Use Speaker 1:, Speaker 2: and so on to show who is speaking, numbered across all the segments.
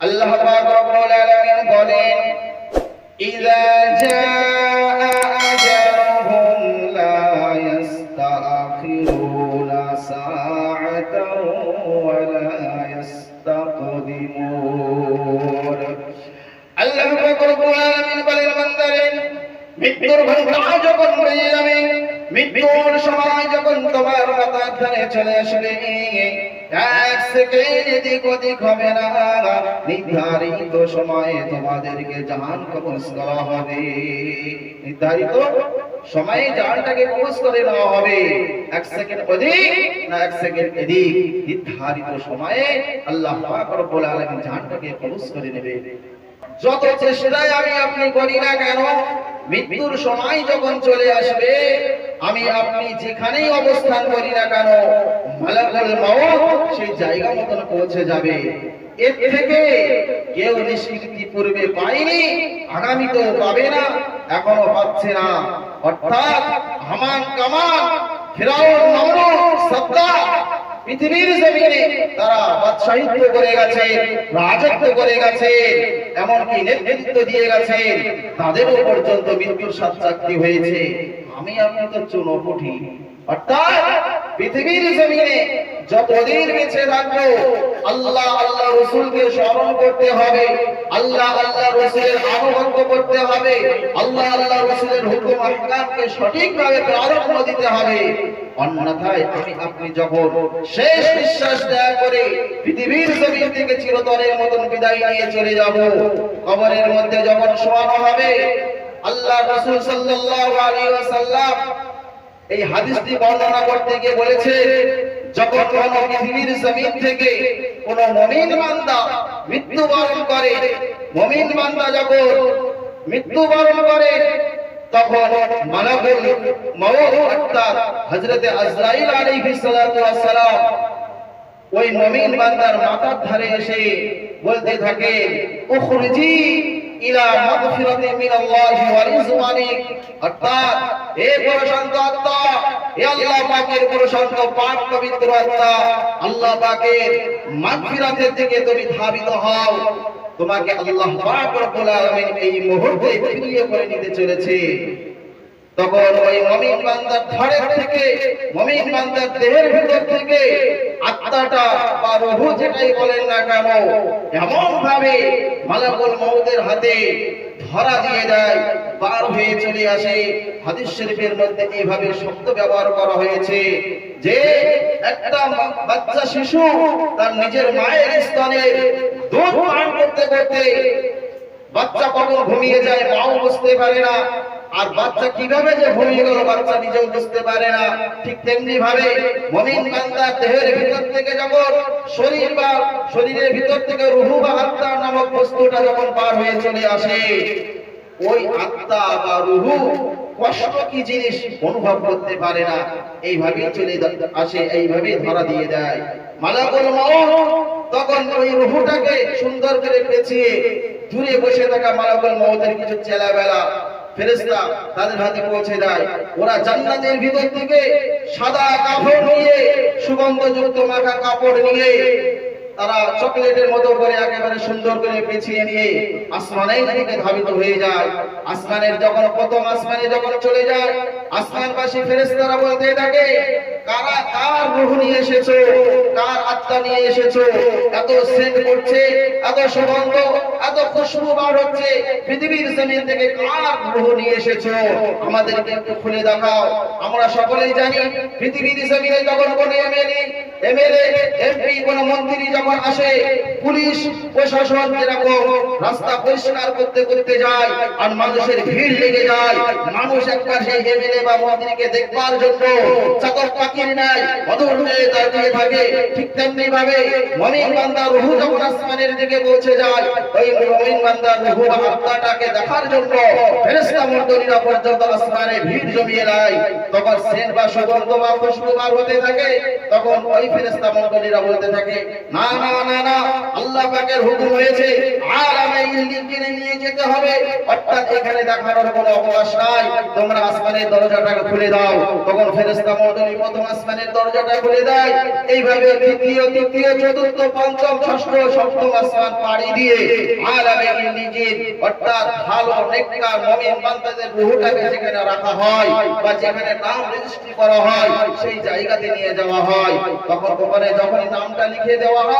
Speaker 1: আল্লাহ পাক রব্বুল আলামিন বলেন ইযা জাআ আজালুহুম লা ইস্তাখিরুনা সাআতাও ওয়া লা ইস্তাকদিমুন। আল্লাহ পাক রব্বুল আলামিন বলেন, বান্দারে, মৃত্যুর ঘণ্টা যখন বেজে যাবে মৃত্যুর সময় যখন তোমার মাথার ধারে চলে আসবে এক সেকেন্ড এদিক ওদিক হবে না। নির্ধারিত সময়ে তোমাদেরকে জাহান কবজ করা হবে। নির্ধারিত সময়ে জাহানটাকে কবজ করে নেওয়া হবে। এক সেকেন্ড অধিক না এক সেকেন্ড এদিক। নির্ধারিত সময়ে আল্লাহ রব্বুল আলামিন জাহানটাকে কবজ করে নেবে যত চেষ্টায় আমি আপনি করি না কেন, মৃত্যুর সময় যখন চলে আসবে আমি আপনি যেখানেই অবস্থান করি না কেন, মালাকুল মাউত সেই জায়গা মতন পৌঁছে যাবে। এর থেকে কেউ নিষ্কৃতি পূর্বে আগামী তো পাবে না, এখনও পাচ্ছে না। অর্থাৎ হামান কামান, ফেরাউন নমরুদ সাদ্দাম পৃথিবীর জমিনে তারা বাদশাহিত্ব করে গেছে, রাজত্ব করে গেছে, এমনকি নেতৃত্ব দিয়ে গেছে। তাদেরও পর্যন্ত মৃত্যুর সাথ চাকরি হয়েছে। আমি আপনি তো চুনোপুটি অর্থাৎ পৃথিবীর জমিনে যতদিন বেঁচে থাকব, আল্লাহ আল্লাহ রসুলকে স্মরণ করতে হবে, আল্লাহ আল্লাহ রসুলের আনুগত্য করতে হবে, আল্লাহ আল্লাহ রসুলের আহকামকে সঠিকভাবে প্রারম্ভ দিতে হবে। অন্যথায় আমি আপনি যখন শেষ নিঃশ্বাস দেয়া করে পৃথিবীর থেকে চিরতরের মতন বিদায় নিয়ে চলে যাব, কবরের মধ্যে যখন শোয়ানো হবে আল্লাহ এই হাদিসটি বর্ণনা করতে গিয়ে বলেছে, যখন কোন পৃথিবীর জমিন থেকে কোন মুমিন বান্দা মৃত্যুবরণ করে, মুমিন যখন মৃত্যুবরণ করে তখন মালাকুল মউত হযরতে আজরাইল আলাইহিস সালাতু ওয়াস সালাম ওই মুমিন বান্দার মাথার ধারে এসে বলতে থাকে, উখরুজি ইলা মাগফিরাতি ওয়া হে প্রশান্ত আত্মা, হে আল্লাহ পাকের প্রশান্ত পাক পবিত্র আত্মা, আল্লাহ পাকের মাগফিরাতের দিকে তুমি ধাবিত হও। তোমাকে আল্লাহ পাক রব্বুল আলামিন এই মুহূর্তে ফিরিয়ে করে নিতে চলেছে। তখন ওই মমিন বান্দার ধরের থেকে, মমিন বান্দার দেহের ভিতর থেকে আত্মাটা বা রুহু যেটাই বলেন না কেন এমন ভাবে মালাকুল মউতের হাতে ধরা দিয়ে দেয়, বার হয়ে চলে আসে। হাদিস শরীফের মধ্যে এইভাবে শব্দ ব্যবহার করা হয়েছে যে একটা বাচ্চা শিশু তার নিজের মায়ের স্তনে দুধ পান করতে করতে বাচ্চা কখন ঘুমিয়ে যায়, মাও বুঝতে পারে না। আর বাচ্চা কীভাবে যে ঘুমিয়ে গেল, বাচ্চা নিজেও বুঝতে পারে না। ঠিক তেমনি ভাবে মমিন দেহের ভিতর থেকে যখন শরীর বা শরীরের ভিতর থেকে রুহু বা আত্মা নামক বস্তুটা যখন পার হয়ে চলে আসে, ওই আত্মা বা রুহু কষ্ট কি জিনিস অনুভব করতে পারে না। এইভাবেই চলে আসে, এইভাবেই ধরা দিয়ে দেয়। তখন ওই সুন্দর করে পেঁচিয়ে দূরে বসে থাকা মালাকুল মউতের কিছু চেলাবেলা তাদের হাতে পৌঁছে দেয়। ওরা ভিতর থেকে সাদা কাপড় নিয়ে, সুগন্ধযুক্ত মাখা কাপড় নিয়ে তারা চকলেটের মতো করে একেবারে সুন্দর করে পেঁচিয়ে নিয়ে আসমানের দিকে ধাবিত হয়ে যায়। আসমানের যখন প্রথম আসমানে যখন চলে যায়, আসমানবাসী ফেরেশতারা বলতে থাকে, কারা কার রূহ নিয়ে এসেছ? কার আত্মা নিয়ে এসেছ? এত সেন্ট করছে এত সুগন্ধ, এত খুশবু বার হচ্ছে, পৃথিবীর জমিন থেকে কার রূহ নিয়ে এসেছ? আমাদেরকে একটু খুলে দেখাও। আমরা সকলেই জানি, পৃথিবীর জমিনে যখন কোনো এমএলএ এমএলএ, এমপি, কোন মন্ত্রী যখন আসে, পুলিশ প্রশাসন যেরকম রাস্তা পরিষ্কার করতে করতে যায় আর মানুষের ভিড় লেগে যায়, মানুষ একবার সেই এমএলএ বা মন্ত্রীকে দেখবার জন্য চাকর পাখির নাই অদূর হয়ে দাঁড়িয়ে থাকে। ঠিক তেমনি ভাবে মমিন বান্দা রুহু যখন আসমানের দিকে পৌঁছে যায়। ওই মুমিন বান্দার রূহ বা আত্মাটাকে দেখার জন্য ফেরেশতা মণ্ডলীরা পর্যন্ত আসমানে ভিড় জমিয়ে দেয় তখন সেন্ট বা সুগন্ধ বা খুশবু বার হতে থাকে। তখন ওই ফেরেশতা মণ্ডলীরা বলতে থাকে, না এইভাবে তৃতীয় তৃতীয়, চতুর্থ, পঞ্চম, ষষ্ঠ, সপ্তম আসমান পাড়ি দিয়ে ইল্লিকিন অর্থাৎ ভালো, নেককার যেখানে রাখা হয় বা যেখানে নাম রেজিস্ট্রি করা হয়, সেই জায়গাতে নিয়ে যাওয়া হয়। তখন ওখানে যখন নামটা লিখে দেওয়া হয়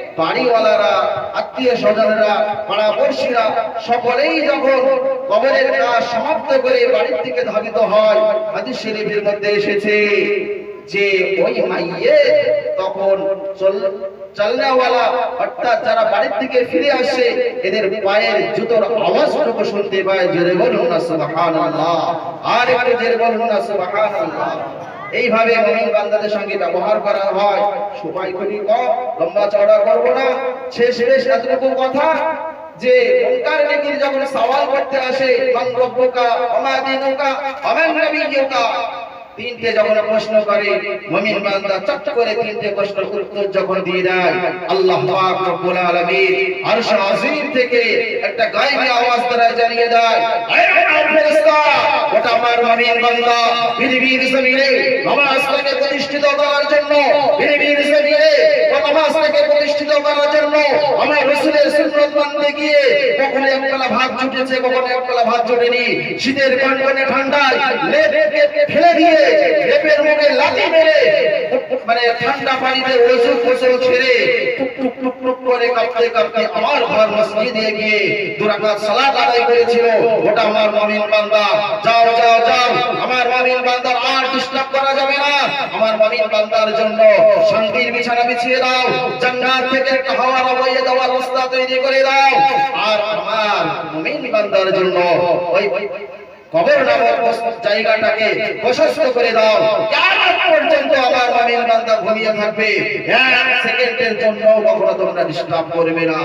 Speaker 1: বাড়িওয়ালারা আত্মীয় স্বজনরা পাড়াপড়শিরা, সকলেই যখন কবরের কাজ সমাপ্ত করে বাড়ির দিকে ধাবিত হয়, হাদিস শরীফের মধ্যে এসেছে যে ওই মাইয়ে তখন চল, চালনাওয়ালা, অর্থাৎ যারা বাড়ির দিকে ফিরে আসে, এদের পায়ের জুতোর আওয়াজটুকু শুনতে পায়, জোরে বলুন সুবহানাল্লাহ। আর একটু জোরে বলুন সুবহানাল্লাহ। এইভাবে মমিন বান্দাদের সঙ্গে ব্যবহার করা হয়। সবাই কম, লম্বা চড়া করব না। শেষ শেষ এতটুকু কথা যে যখন সওয়াল করতে আসে, মান রব্বুকা ওমা দিনুকা ওমান নবিয়ুকা তিনটে যখন প্রশ্ন করে, মুমিন বান্দা চট করে তিনটে প্রশ্নের উত্তর যখন দিয়ে দেয়, আল্লাহ পাক রব্বুল আলামিন আরশ আজিম থেকে একটা গায়বী আওয়াজ দ্বারা জানিয়ে দেয় হে আমার ফেরেশতা, ওটা আমার মুমিন বান্দা। পৃথিবীর জমিনে নামাজটাকে প্রতিষ্ঠিত করার জন্য, পৃথিবীর জমিনে নামাজটাকে প্রতিষ্ঠিত করার জন্য, আমার রাসূলের সুন্নাত মানতে গিয়ে কখনো একবেলা ভাত জুটেছে, কখনো একবেলা ভাত জোটেনি। শীতের কনকনে ঠান্ডায় ফেলে দিয়ে লেপের মুখে লাথি মেরে মানে ঠান্ডা পানিতে ওষুধ ফসল ছেড়ে টুক টুক টুক টুক করে আমার ঘর গিয়ে করেছিল। আমার বান্দা। যাও যাও যাও। আমার মুমিন বান্দার আর ডিস্টার্ব করা যাবে না আমার বান্দার জন্য শান্তির বিছানা বিছিয়ে দাও, জান্নাত থেকে একটা হাওয়া দেওয়ার রাস্তা তৈরি করে দাও। আর আমার মুমিন বান্দার জন্য ওই কবর নামক জায়গাটাকে প্রশস্ত করে দাও। কিয়ামত পর্যন্ত আমার মুমিন বান্দা ঘুমিয়ে থাকবে। এক সেকেন্ডের জন্য কখনো তোমরা ডিস্টার্ব করবে না।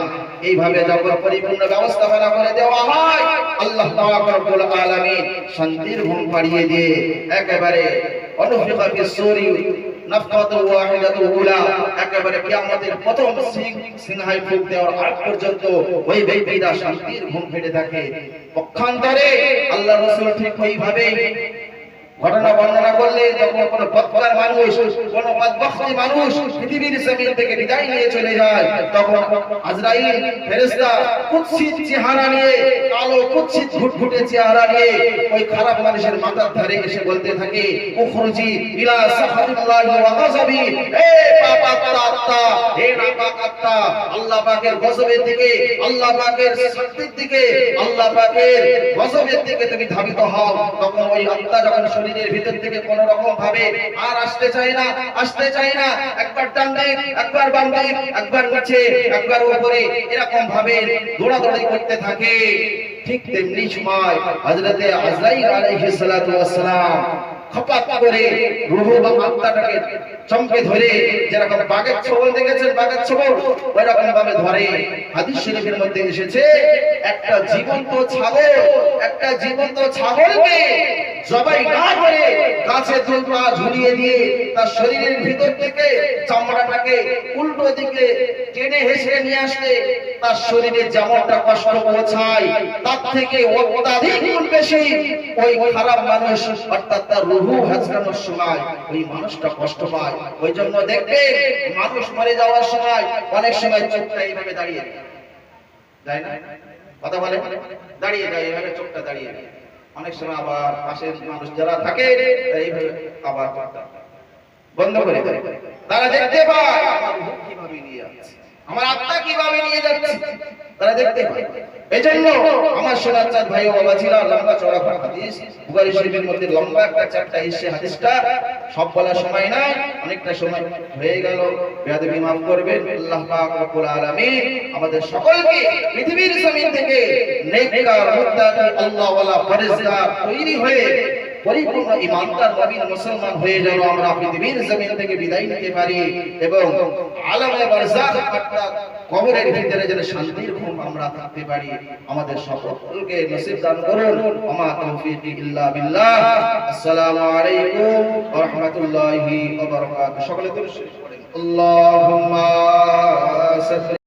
Speaker 1: এইভাবে যখন পরিপূর্ণ ব্যবস্থাপনা করে দেওয়া হয়, আল্লাহ তাআলা রব্বুল আলামিন শান্তির ঘুম পাড়িয়ে দিয়ে একেবারে ফি ওয়াহিদাতু উলা, একেবারে কিয়ামতের প্রথম সিং ফুক দেওয়ার আগ পর্যন্ত ওই ব্যক্তিরা শান্তির ঘুম থাকে। পক্ষান্তরে আল্লাহ রাসূল ঠিক ওইভাবে ঘটনা বর্ণনা করলে যখন কোন বদকার মানুষ, কোন বদবখতি মানুষ পৃথিবীর জমিন থেকে বিদায় নিয়ে চলে যায়, তখন আজরাইল ফেরেশতা কুৎসিত চেহারা নিয়ে, কালো কুৎসিত ঘুটঘুটে চেহারা নিয়ে ওই খারাপ মানুষের মাথার ধারে এসে বলতে থাকে, উখরুজি ইলা সাখাতিল্লাহি ওয়া গাযাবি। হে পাপাত্মা আত্মা হে নাপাক আত্মা, আল্লাহ পাকের গজবের দিকে, আল্লাহ পাকের শাস্তির দিকে, আল্লাহ পাকের গজবের দিকে তুমি ধাবিত হও। তখন ওই আত্মা যখন শরীরের ভিতর থেকে কোন রকম ভাবে আর আসতে চায় না, আসতে চায় না। একবার ডানে একবার বামে একবার নিচে, একবার উপরে এরকম ভাবে দৌড়াদৌড়ি করতে থাকে। ঠিক তেমনি সময় হযরতে আজরাইল আলাইহিস সালাতু ওয়াস সালাম একটা জীবন্ত ছাগল, একটা জীবন্ত ছাগলকে জবাই না করে গাছে দুল পা ঝুলিয়ে দিয়ে তার শরীরের ভিতর থেকে চামড়াটাকে উল্টো দিকে টেনে হেসে নিয়ে আসলে তার শরীরে যেমনটা কষ্ট পৌঁছায়, তার থেকে অত্যাধিক গুণ বেশি ওই খারাপ মানুষ, অর্থাৎ তার রুহু হাজকানোর সময় ওই মানুষটা কষ্ট পায়। ওই জন্য দেখবে মানুষ মরে যাওয়ার সময় অনেক সময় চোখটা এইভাবে দাঁড়িয়ে যায় না? কথা বলে? দাঁড়িয়ে যায় এইভাবে চোখটা দাঁড়িয়ে যায় অনেক সময় আবার পাশের মানুষ যারা থাকে আবার বন্ধ করে তারা দেখতে পায় কীভাবে নিয়ে আমার আত্মা কীভাবে নিয়ে যাচ্ছে? তারা দেখতে পায়। এই জন্য আমার সোনার চাঁদ ভাই বাবা ছিল লম্বা চড়া হাদিস, বুখারী শরীফের মধ্যে লম্বা একটা চারটা এসে হাদিসটা। সব বলার সময় নাই, অনেকটা সময় হয়ে গেল। বেয়াদবি মাফ করবেন, আল্লাহ পাক রব্বুল আলামিন আমাদের সকলকে পৃথিবীর জমিন থেকে নেককার, মুত্তাকি আল্লাহ ওয়ালা ফরেজগার তৈরি হয়ে পরিপূর্ণ ইমানদার নবীন মুসলমান হয়ে যেন আমরা পৃথিবীর জমিন থেকে বিদায় নিতে পারি এবং আলমে বারজাখ অর্থাৎ কবরের ভিতরে যেন শান্তির ঘুম আমরা থাকতে পারি, আমাদের সকলকে নসিব দান করুন। আমা তৌফিক ইল্লা বিল্লাহ। আসসালামু আলাইকুম ওয়া রাহমাতুল্লাহি ওয়া বারাকাতুহু। সকলে দরুদ শরীফ পড়েন। আল্লাহুম্মা